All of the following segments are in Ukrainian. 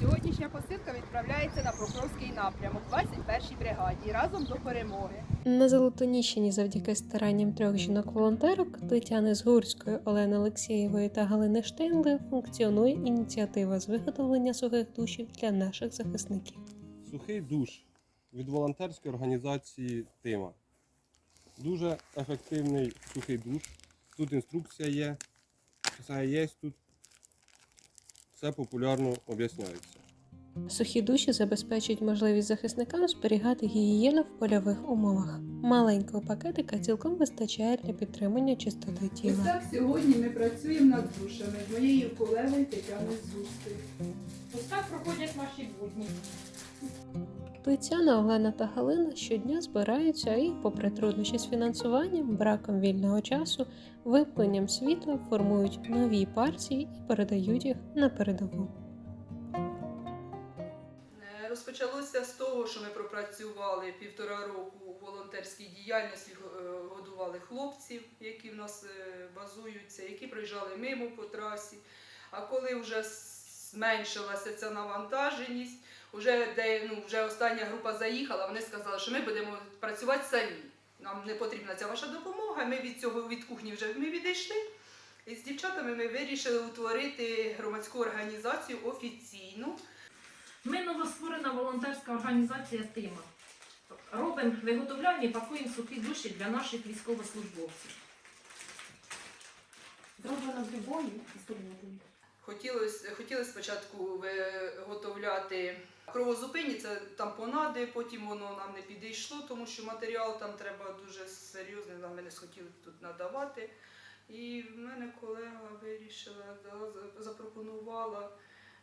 Сьогоднішня посилка відправляється на Покровський напрямок 21-й бригаді разом до перемоги. На Золотоніщині завдяки старанням трьох жінок-волонтерок Тетяни Згурської, Олени Олексєєвої та Галини Штейнле функціонує ініціатива з виготовлення сухих душів для наших захисників. Сухий душ від волонтерської організації Тима. Дуже ефективний сухий душ. Тут інструкція є, все є тут. Все популярно об'ясняється. Сухі душі забезпечують можливість захисникам зберігати гігієну в польових умовах. Маленького пакетика цілком вистачає для підтримання чистоти Ось тіла. так сьогодні ми працюємо над душами з моєю колегою Тетяною Зусти. Ось так проходять наші будні. Тетяна, Олена та Галина щодня збираються і, попри труднощі з фінансуванням, браком вільного часу, випленням світла, формують нові партії і передають їх на передову. Е, Розпочалося з того, що ми пропрацювали півтора року у волонтерській діяльності, е, годували хлопців, які в нас е, базуються, які проїжджали мимо по трасі. А коли вже зменшилася ця навантаженість, вже, де, ну, вже остання група заїхала, вони сказали, що ми будемо працювати самі. Нам не потрібна ця ваша допомога. Ми від цього від кухні вже ми відійшли. І з дівчатами ми вирішили утворити громадську організацію офіційну. Ми новостворена волонтерська організація Тима. Робимо, виготовляємо і пакуємо сухі душі для наших військовослужбовців. Зроблено з любов'ю і з турботою. Хотілося, хотіли спочатку виготовляти кровозупинні, це тампонади, потім воно нам не підійшло, тому що матеріал там треба дуже серйозний, нам не схотіли тут надавати. І в мене колега вирішила, запропонувала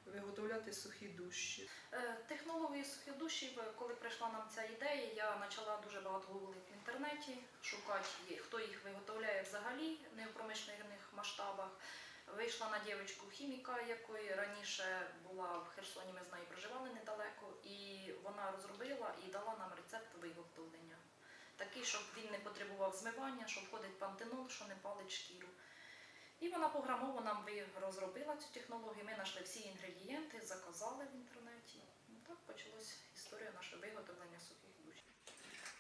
виготовляти сухі душі. Е, Технології сухих душів, коли прийшла нам ця ідея, я почала дуже багато гуглити в інтернеті, шукати, хто їх виготовляє взагалі не в промишлених масштабах. Вийшла на дівчинку хіміка, якої раніше була в Херсоні, ми з нею проживали недалеко, і вона розробила і дала нам рецепт виготовлення. Такий, щоб він не потребував змивання, що входить пантенол, що не палить шкіру. І вона програмово нам розробила цю технологію. Ми знайшли всі інгредієнти, заказали в інтернеті. Ну так почалась історія нашого виготовлення сухих.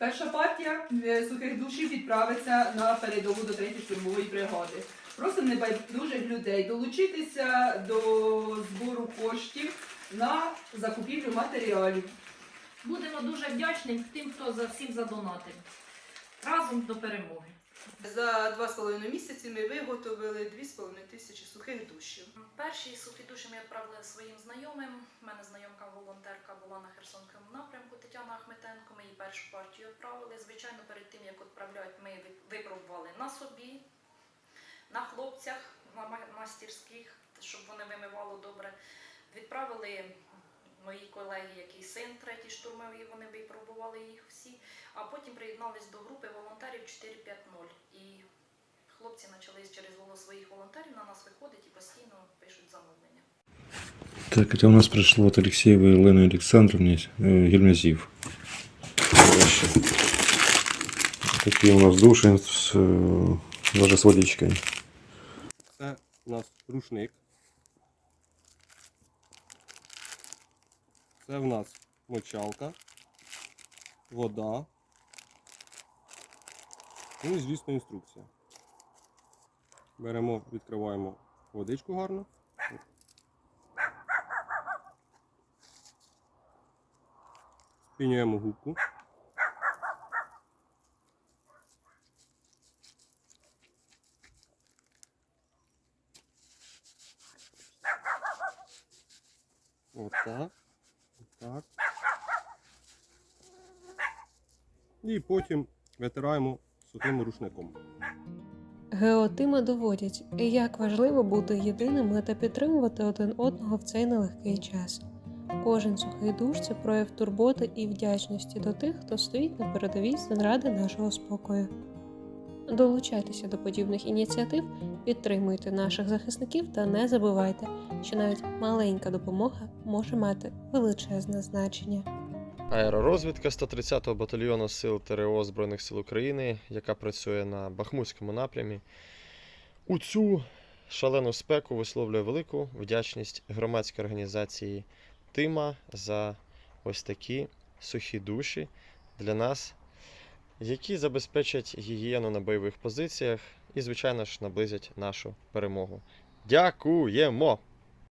Перша партія е, сухих душів відправиться на передову до 3-ї штурмової бригади. Просимо небайдужих людей долучитися до збору коштів на закупівлю матеріалів. Будемо дуже вдячні тим, хто за всім задонатив. Разом до перемоги. За два з половиною місяці ми виготовили 2,5 тисячі сухих душів. Перші сухі душі ми відправили своїм знайомим. У мене знайомка волонтерка була на Херсонському напрямку Тетяна Ахметенко. Ми їй першу партію відправили. Звичайно, перед тим як відправляти, ми випробували на собі, на хлопцях, на мастерських, щоб вони вимивало добре. Відправили мої колеги, який син третій штурмовий, вони випробували їх всі. А потім приєднались до групи волонтерів 450. І хлопці почали через голос своїх волонтерів на нас виходить і постійно пишуть замовлення. Так, это у нас пришло от Алексеевой Елены Александровны э, гельмязив. Короче, Такие у нас души с, э, даже с водичкой. Це у нас рушник. Це в нас мочалка, вода. Ну і, звісно, інструкція. Беремо, відкриваємо водичку гарно. Спінюємо губку. Отак. Отак. І потім витираємо сухим рушником. Геотими доводять, як важливо бути єдиними та підтримувати один одного в цей нелегкий час. Кожен сухий душ це прояв турботи і вдячності до тих, хто стоїть на передовій заради нашого спокою. Долучайтеся до подібних ініціатив, підтримуйте наших захисників та не забувайте, що навіть маленька допомога може мати величезне значення. Аеророзвідка 130-го батальйону сил ТРО Збройних сил України, яка працює на Бахмутському напрямі. У цю шалену спеку висловлює велику вдячність громадській організації Тима за ось такі сухі душі для нас, які забезпечать гігієну на бойових позиціях і, звичайно ж, наблизять нашу перемогу. Дякуємо!